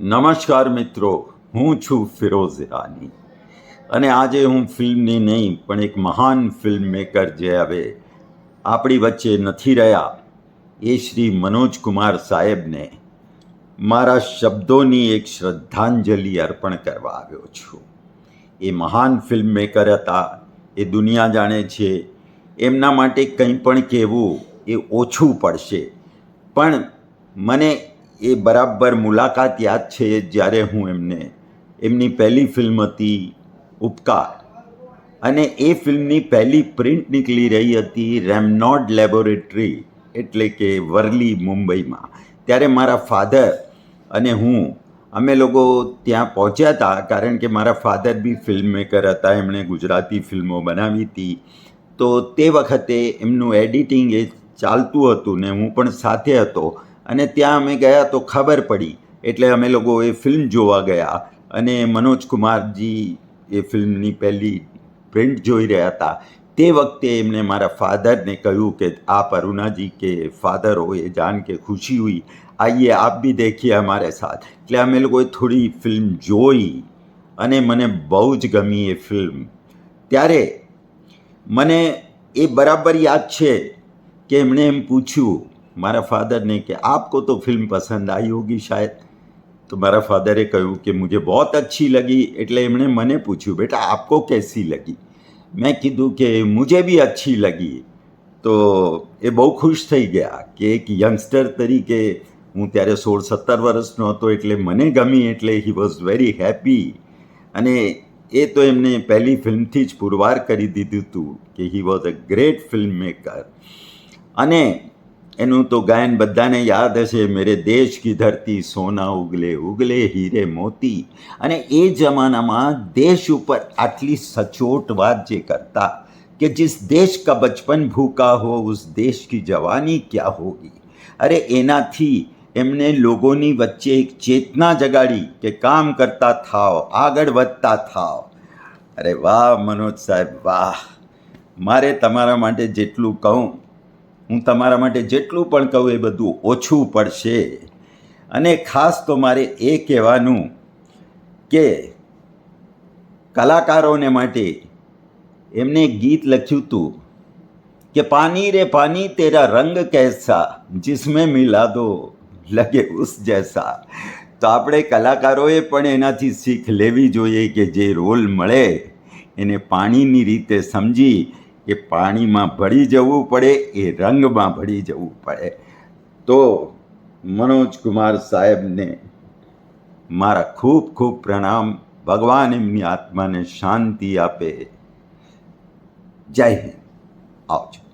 નમસ્કાર મિત્રો, હું છું ફિરોઝ ઈરાની. અને આજે હું ફિલ્મની નહીં, પણ એક મહાન ફિલ્મ મેકર જે હવે આપણી વચ્ચે નથી રહ્યા, એ શ્રી મનોજ કુમાર સાહેબને મારા શબ્દોની એક શ્રદ્ધાંજલિ અર્પણ કરવા આવ્યો છું. એ મહાન ફિલ્મ મેકર હતા, એ દુનિયા જાણે છે, એમના માટે કંઈ પણ કહેવું એ ઓછું પડશે. પણ મને એ બરાબર મુલાકાત યાદ છે જ્યારે હું એમને, એમની પહેલી ફિલ્મ હતી ઉપકાર. અને એ ફિલ્મની પહેલી પ્રિન્ટ નીકળી રહી હતી રેમનોડ લેબોરેટરી એટલે કે વરલી મુંબઈમાં. ત્યારે મારા ફાધર અને હું, અમે લોકો ત્યાં પહોંચ્યા હતા કારણ કે મારા ફાધર બી ફિલ્મ મેકર હતા, એમણે ગુજરાતી ફિલ્મો બનાવી હતી. તો તે વખતે એમનું એડિટિંગ એ ચાલતું હતું ને હું પણ સાથે હતો. અને ત્યાં અમે ગયા તો ખબર પડી. એટલે અમે લોકો એ ફિલ્મ જોવા ગયા. અને મનોજ કુમારજી એ ફિલ્મની પહેલી પ્રિન્ટ જોઈ રહ્યા હતા. તે વખતે એમને મારા ફાધરને કહ્યું કે આપ અરુણાજી કે ફાધર હોય, એ જાન કે ખુશી હુઈ આઈએ આપ બી દેખીએ અમારે સાથ. એટલે અમે લોકોએ થોડી ફિલ્મ જોઈ અને મને બહુ જ ગમી એ ફિલ્મ ત્યારે મને એ બરાબર યાદ છે કે એમણે એમ પૂછ્યું મારા फादर कि आपको તો ફિલ્મ પસંદ આવી હોગી શાયદ. તો મારા ફાધરે કહ્યું કે મુજે બહોત અચ્છી લગી એટલે એમણે મને પૂછ્યું, બેટા, આપકો કેસી લગી? મેં કીધું કે, મુજે બી અચ્છી લગી. તો એ બહુ ખુશ થઈ ગયા કે એક યંગસ્ટર તરીકે હું ત્યારે સોળ સત્તર વર્ષનો હતો એટલે મને ગમી એટલે હી વોઝ વેરી હેપી અને એ તો એમને પહેલી ફિલ્મથી જ પુરવાર કરી દીધું હતું કે he was a great film maker અને એનું તો ગાયન બધાને યાદ હશે. મેરે દેશ કી ધરતી સોના ઉગલે ઉગલે હીરે મોતી. અને એ જમાનામાં દેશ ઉપર આટલી સચોટ વાત જે કરતા કે જિસ દેશ કા બચપન ભૂકા હો, ઉસ દેશ કી જવાની ક્યાં હોગી? અરે એનાથી એમને લોકોની વચ્ચે એક ચેતના જગાડી કે કામ કરતા થાવ આગળ વધતા થાવ અરે વાહ મનોજ સાહેબ, વાહ. મારે તમારા માટે જેટલું કહું હું તમારા માટે જેટલું પણ કહું એ બધું ઓછું પડશે. અને ખાસ તો મારે એ કહેવાનું કે કલાકારોને માટે એમને ગીત લખ્યું હતું કે, પાની રે પાની તેરા રંગ કૈસા, જિસમે મિલા દો લગે ઉસ જૈસા. તો આપણે કલાકારોએ પણ એનાથી શીખ લેવી જોઈએ કે જે રોલ મળે એને પાણીની રીતે સમજી કે પાણીમાં ભળી જવું પડે, એ રંગમાં ભળી જવું પડે. તો મનોજ કુમાર સાહેબને મારા ખૂબ ખૂબ પ્રણામ. ભગવાન એમની આત્માને શાંતિ આપે. જય હિન્દ. આવજો.